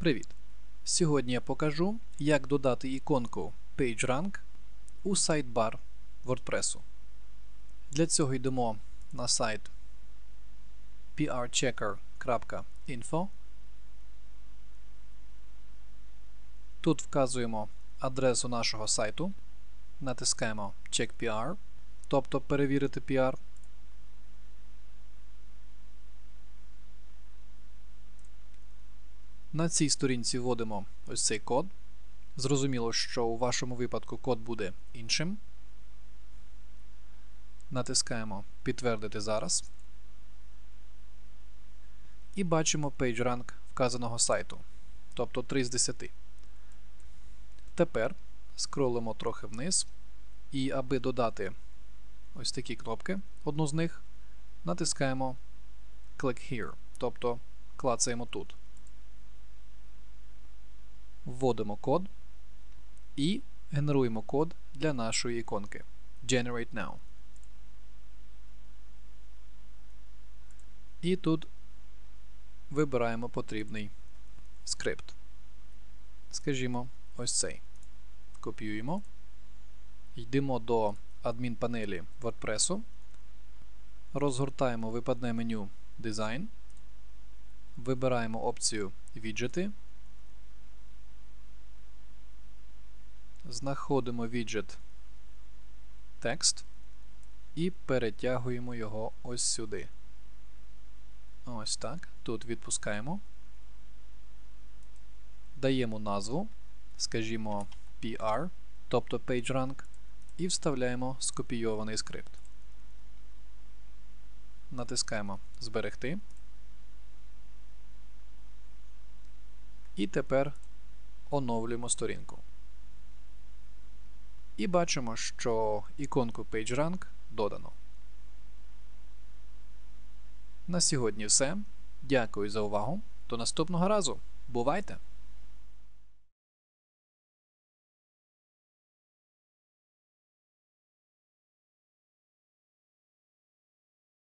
Привіт! Сьогодні я покажу, як додати іконку PageRank у сайт-бар WordPress. Для цього йдемо на сайт prchecker.info. Тут вказуємо адресу нашого сайту, натискаємо Check PR, тобто перевірити PR. На цій сторінці вводимо ось цей код. Зрозуміло, що у вашому випадку код буде іншим. Натискаємо Підтвердити зараз. І бачимо PageRank вказаного сайту, тобто 3 з 10. Тепер скролимо трохи вниз. І аби додати ось такі кнопки, одну з них, натискаємо Click Here, тобто клацаємо тут вводимо код і генеруємо код для нашої іконки Generate Now. І тут вибираємо потрібний скрипт. Скажімо, ось цей. Копіюємо. Йдемо до адмінпанелі WordPress. Розгортаємо випадне меню Design. Вибираємо опцію Віджити. Знаходимо віджит текст і перетягуємо його ось сюди. Ось так. Тут відпускаємо. Даємо назву, скажімо, PR, тобто PageRank, і вставляємо скопійований скрипт. Натискаємо Зберегти. І тепер оновлюємо сторінку. І бачимо, що іконку PageRank додано. На сьогодні все. Дякую за увагу. До наступного разу. Бувайте!